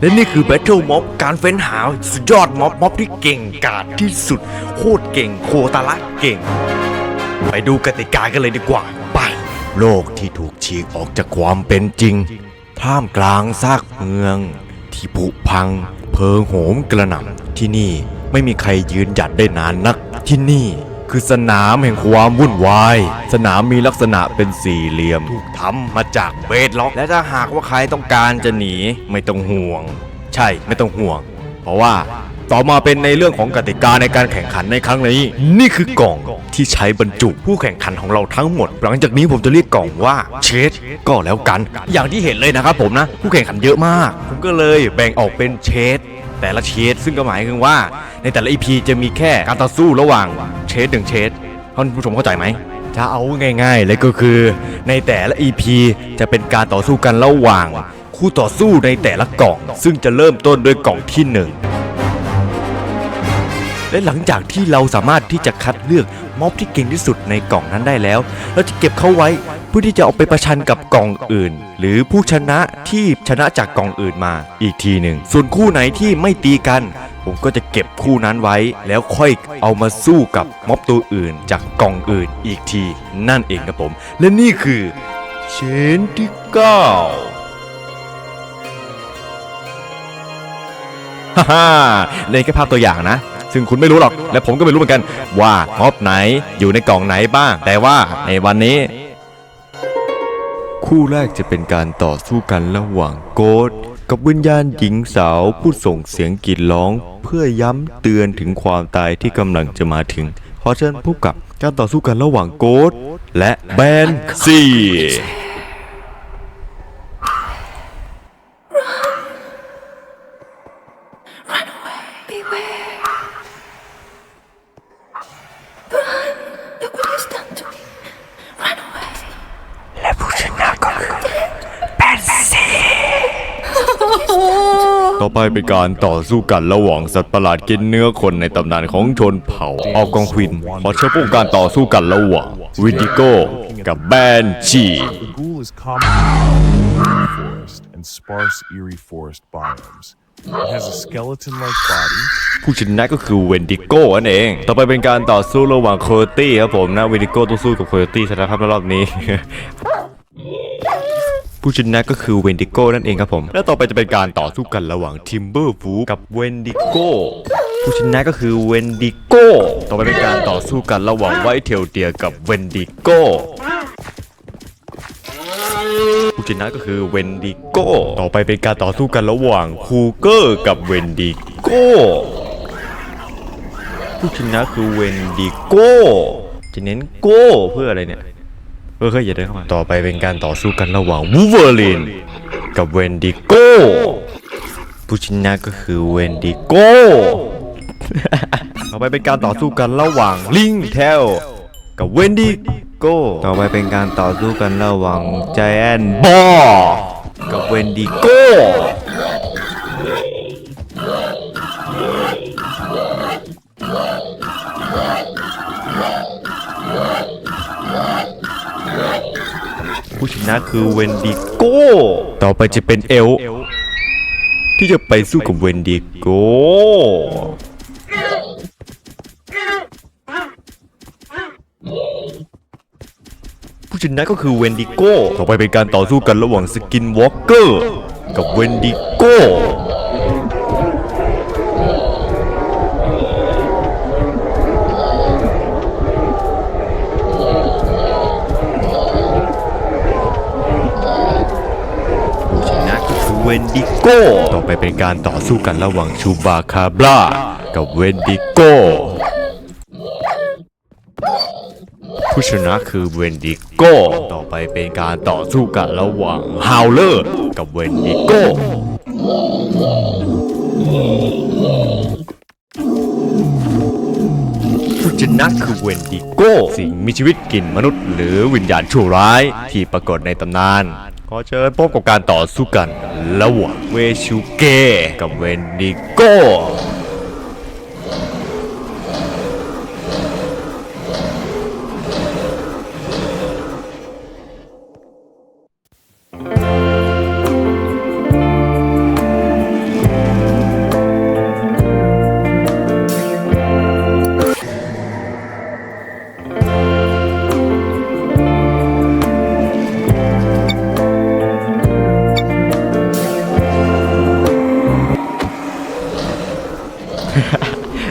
และนี่คือ Battle Mob การเฟ้นหาสุดยอดม็อบม็อบที่เก่งกาจที่สุด โคตรเก่งโคตรละเก่ง ไปดูกติกากันเลยดีกว่า ไป โลกที่ถูกฉีกออกจากความเป็นจริง ท่ามกลางซากเมือง ที่ผุพัง เพลิงโหมกระหน่ำที่นี่ไม่มีใครยืนหยัดได้นานนักที่นี่ คือสนามแห่งความวุ่นวาย สนามมีลักษณะเป็นสี่เหลี่ยม ถูกทำมาจากเบสล็อก และถ้าหากว่าใครต้องการจะหนีไม่ต้องห่วง ใช่ไม่ต้องห่วง เพราะว่าต่อมาเป็นในเรื่องของกติกาในการแข่งขันในครั้งนี้ นี่คือกล่องที่ใช้บรรจุผู้แข่งขันของเราทั้งหมด หลังจากนี้ผมจะเรียกกล่องว่าเชดก็แล้วกัน อย่างที่เห็นเลยนะครับผมนะ ผู้แข่งขันเยอะมาก ผมก็เลยแบ่งออกเป็นเชด แต่ละเชดซึ่งก็หมายถึงว่า ในแต่ละ EP จะมีแค่การต่อสู้ระหว่างเชดหนึ่งเชดท่านผู้ชมเข้าใจไหมจะเอาง่ายๆเลยก็คือ ในแต่ละ EP จะเป็นการต่อสู้กันระหว่าง คู่ต่อสู้ในแต่ละกล่อง ซึ่งจะเริ่มต้นด้วยกล่องที่หนึ่งและหลังจากที่เราสามารถที่จะคัดเลือกม็อบที่เก่งที่สุดในกล่องนั้นได้แล้ว เราจะเก็บเขาไว้ เพื่อที่จะเอาไปประชันกับกล่องอื่น หรือผู้ชนะที่ชนะจากกล่องอื่นมาอีกทีหนึ่งส่วนคู่ไหนที่ไม่ตีกัน ผมก็จะเก็บคู่นั้นไว้ แล้วค่อยเอามาสู้กับม็อบตัวอื่น จากกล่องอื่นอีกที นั่นเองครับผม และนี่คือเชนที่เก้าฮ่าฮ่าเล่นแค่ภาพตัวอย่างนะ ซึ่งคุณไม่รู้หรอก และผมก็ไม่รู้เหมือนกัน ว่าม็อบไหนอยู่ในกล่องไหนบ้าง แต่ว่าในวันนี้ คู่แรกจะเป็นการต่อสู้กันระหว่างโกดกับวิญญาณหญิงสาวผู้ส่งเสียงกรีดร้อง เพื่อย้ำเตือนถึงความตายที่กำลังจะมาถึงขอเชิญพบกับการต่อสู้กันระหว่างโกดและแบนซี Beware. Run! Look what he's done to me. Run away. และผู้ชนะก็คือแบนซี ต่อไปเป็นการต่อสู้กันระหว่างสัตว์ประหลาดกินเนื้อคนในตำนานของชนเผ่าออกกองควินขอเชิญพวกการต่อสู้กันระหว่างวิดิโก้กับแบนชี and sparse eerie forest biomes. It has a skeleton-like body ผู้ชนะก็คือเวนดิโก้นั่นเอง ต่อไปเป็นการต่อสู้ระหว่างโคโยตี้ครับผมนะ เวนดิโก้ต้องสู้กับโคโยตี้ชนะครับในรอบนี้ ผู้ชนะก็คือเวนดิโก้นั่นเองครับผม และต่อไปจะเป็นการต่อสู้กันระหว่างทิมเบอร์ฟูกับเวนดิโก้ผู้ชนะก็คือเวนดิโก้ต่อไปเป็นการต่อสู้กันระหว่างไวท์เทลเดียกับเวนดิโก้ผู้ชนะก็คือเวนดิโก้ ต่อไปเป็นการต่อสู้กันระหว่างคูเกอร์กับเวนดิโก้ ผู้ชนะคือเวนดิโก้ จะเน้นโก้เพื่ออะไรเนี่ย เออเคยอย่าเดินเข้ามา ต่อไปเป็นการต่อสู้กันระหว่างวูเวอร์ลินกับเวนดิโก้ ผู้ชนะก็คือเวนดิโก้ ต่อไปเป็นการต่อสู้กันระหว่างลิงเทลกับเวนดิโก้ ต่อไปเป็นการต่อสู้กันระหว่างไจแอนบอกับเวนดิโก้ นะคือเวนดิโก้ ต่อไปจะเป็นเอล ที่จะไปสู้กับเวนดิโก้ผู้ชนะก็คือเวนดิโก้ ต่อไปเป็นการต่อสู้กันระหว่างสกินวอล์กเกอร์กับเวนดิโก้ ผู้ชนะก็คือ เวนดิโก้ ต่อไปเป็นการต่อสู้กันระหว่างชูบาคาบรากับเวนดิโก้ผู้ชนะคือเวนดิโก้ ต่อไปเป็นการต่อสู้กันระหว่างฮาวเลอร์กับเวนดิโก้ผู้ชนะคือเวนดิโก้ สิ่งมีชีวิตกินมนุษย์หรือวิญญาณชั่วร้ายที่ปรากฏในตำนาน ขอเชิญพบกับการต่อสู้กัน ระหว่างเวชูเกกับเวนดิโก้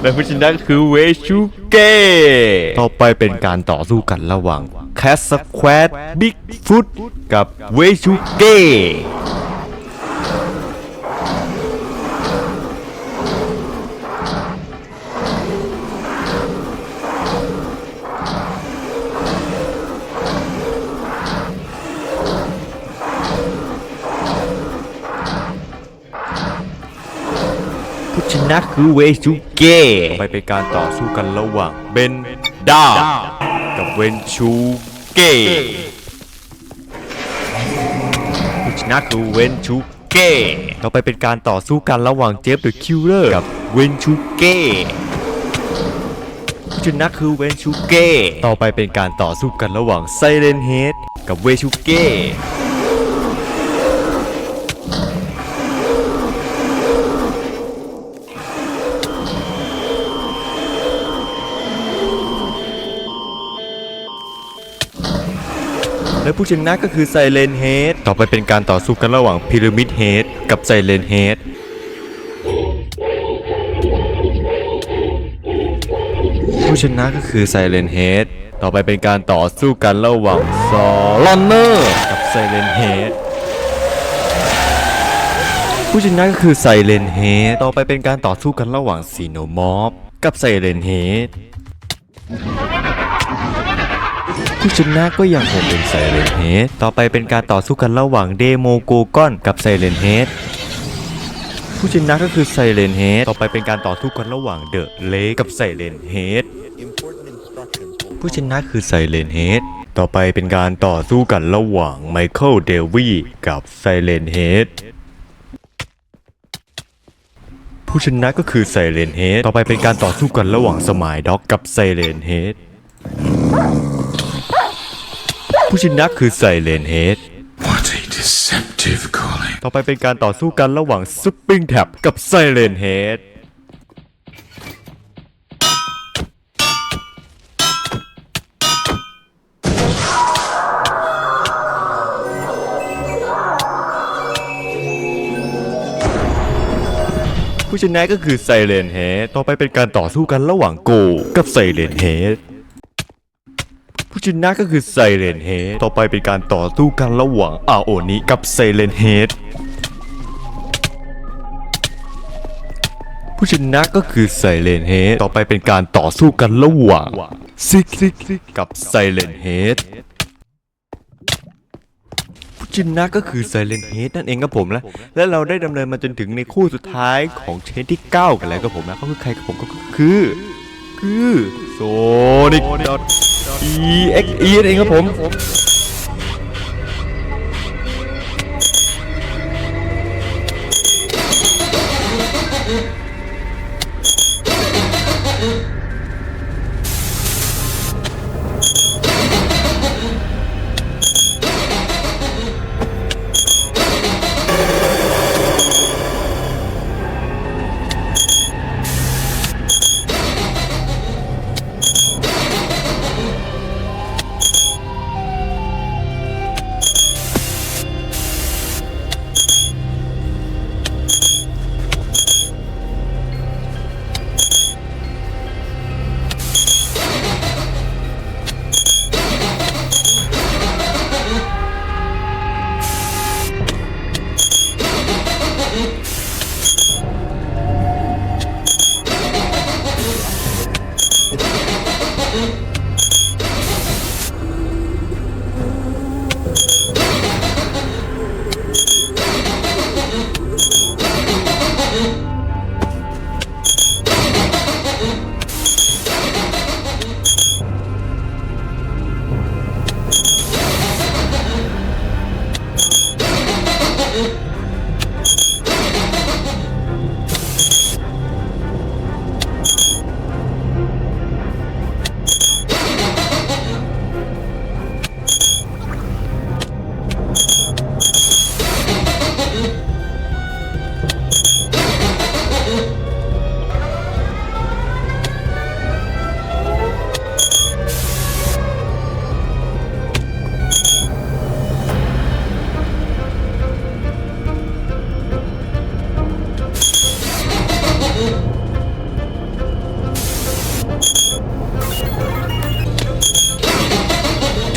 และผู้ชนะคือเวชูเก้ต่อไปเป็นการต่อสู้กันระหว่างแคสสแควดบิ๊กฟุตกับเวชูเก้ นะคือเวชูเก้ไปเป็นการต่อสู้กันระหว่างเบนด้ากับเวนชูเก้ผู้ชนะคือเวนชูเก้ต่อไปเป็นการต่อสู้กันระหว่างเจฟเดอะคิวเลอร์กับเวนชูเก้ผู้ชนะคือเวนชูเก้ต่อไปเป็นการต่อสู้กันระหว่างไซเรนเฮดกับเวชูเก้ และผู้ชนะก็คือไซเลนเฮดต่อไปเป็นการต่อสู้กันระหว่างพีระมิดเฮดกับไซเลนเฮดผู้ชนะก็คือไซเลนเฮดต่อไปเป็นการต่อสู้กันระหว่างซอลอนเนอร์กับไซเลนเฮดผู้ชนะก็คือไซเลนเฮดต่อไปเป็นการต่อสู้กันระหว่างซีโนมอฟกับไซเลนเฮด ผู้ชนะก็ยังคงเป็นไซเรนเฮดต่อไปเป็นการต่อสู้กันระหว่างเดโมโกกอนกับไซเรนเฮดผู้ชนะก็คือไซเรนเฮดต่อไปเป็นการต่อสู้กันระหว่างเดอะเลกับไซเรนเฮดผู้ชนะคือไซเรนเฮดต่อไปเป็นการต่อสู้กันระหว่างไมเคิลเดวีกับไซเรนเฮดผู้ชนะก็คือไซเรนเฮดต่อไปเป็นการต่อสู้กันระหว่างสมายด็อกกับไซเรนเฮด ผู้ชนะคือไซเลนเฮด What a deceptive calling. ต่อไปเป็นการต่อสู้กันระหว่างสปริงแท็บกับไซเลนเฮด ผู้ชนะก็คือไซเลนเฮด ต่อไปเป็นการต่อสู้กันระหว่างโกกับไซเลนเฮด ผู้ชนะก็คือไซเรนเฮดต่อไปเป็นการต่อสู้กันระหว่างอาโอนิกับไซเรนเฮดผู้ชนะก็คือไซเรนเฮดต่อไปเป็นการต่อสู้กันระหว่างซิกซิกกับไซเรนเฮดผู้ชนะก็คือไซเรนเฮดนั่นเองครับผมและและเราได้ดำเนินมาจนถึงในคู่สุดท้ายของเชนที่ 9 กันแล้วครับผมนะเขาคือใครครับผมก็คือ คือโซนิก EXE นั่ EXE เองครับผม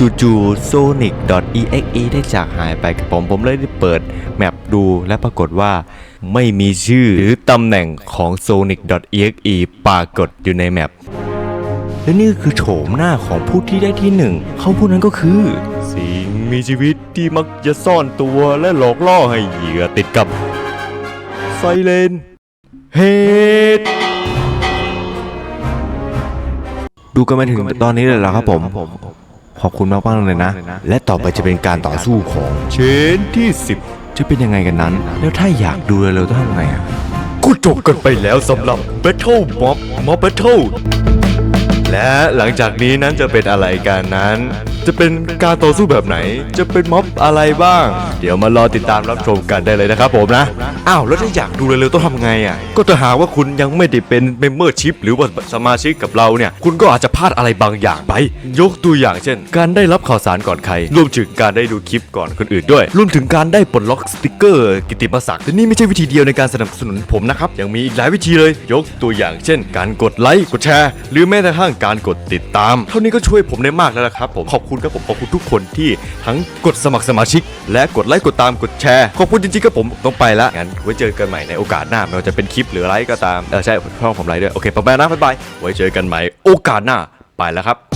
จู่ๆ sonic.exe ได้จากหายไปกับผม ผมเลยได้เปิดแมปดูและปรากฏว่าไม่มีชื่อหรือตำแหน่งของ sonic.exe ปรากฏอยู่ในแมป และนี่คือโฉมหน้าของผู้ที่ได้ที่หนึ่ง เขาผู้นั้นก็คือ สิ่งมีชีวิตที่มักจะซ่อนตัวและหลอกล่อให้เหยื่อติดกับ ไซเลนเฮดดูกันมาถึงตอนนี้เลยเหรอครับผม ขอบคุณมากมากๆเลยนะ และต่อไปจะเป็นการต่อสู้ของเชนที่ 10 จะเป็นยังไงกันนั้น แล้วถ้าอยากดูเร็วๆต้องทำไงอะก็จบกันไปแล้วสำหรับ Battle Mob Mob Battle และหลังจากนี้นั้นจะเป็นอะไรกันนั้นจะเป็นการต่อสู้แบบไหน จะเป็นม็อบอะไรบ้าง เดี๋ยวมารอติดตามรับชมกันได้เลยนะครับผมนะ อ้าวแล้วถ้าอยากดูเร็วๆต้องทำไงอะ ก็ถ้าหากว่าคุณยังไม่ได้เป็นเมมเบอร์ชิพหรือว่าสมาชิกกับเราเนี่ย คุณก็อาจจะพลาดอะไรบางอย่างไป ยกตัวอย่างเช่น การได้รับข่าวสารก่อนใคร รวมถึงการได้ดูคลิปก่อนคนอื่นด้วย รวมถึงการได้ปลดล็อกสติกเกอร์กิตติมศักดิ์แต่นี่ไม่ใช่วิธีเดียวในการสนับสนุนผมนะครับ ยังมีอีกหลายวิธีเลย ยกตัวอย่างเช่น การกดไลค์ กดแชร์ หรือแม้กระทั่งการกดติดตาม เท่านี้ก็ช่วยผมได้มากแล้วนะครับผม ขอบคุณครับผมขอบคุณทุกคนที่ทั้งกดสมัครสมาชิก และกดไลค์กดตามกดแชร์ขอบคุณจริงๆครับผมต้องไปละงั้นไว้เจอกันใหม่ในโอกาสหน้าไม่ว่าจะเป็นคลิปหรืออะไรก็ตามเออใช่ช่องผมไลค์ด้วยโอเคประมาณนะบ๊ายบายไว้เจอกันใหม่โอกาสหน้าไปแล้วครับ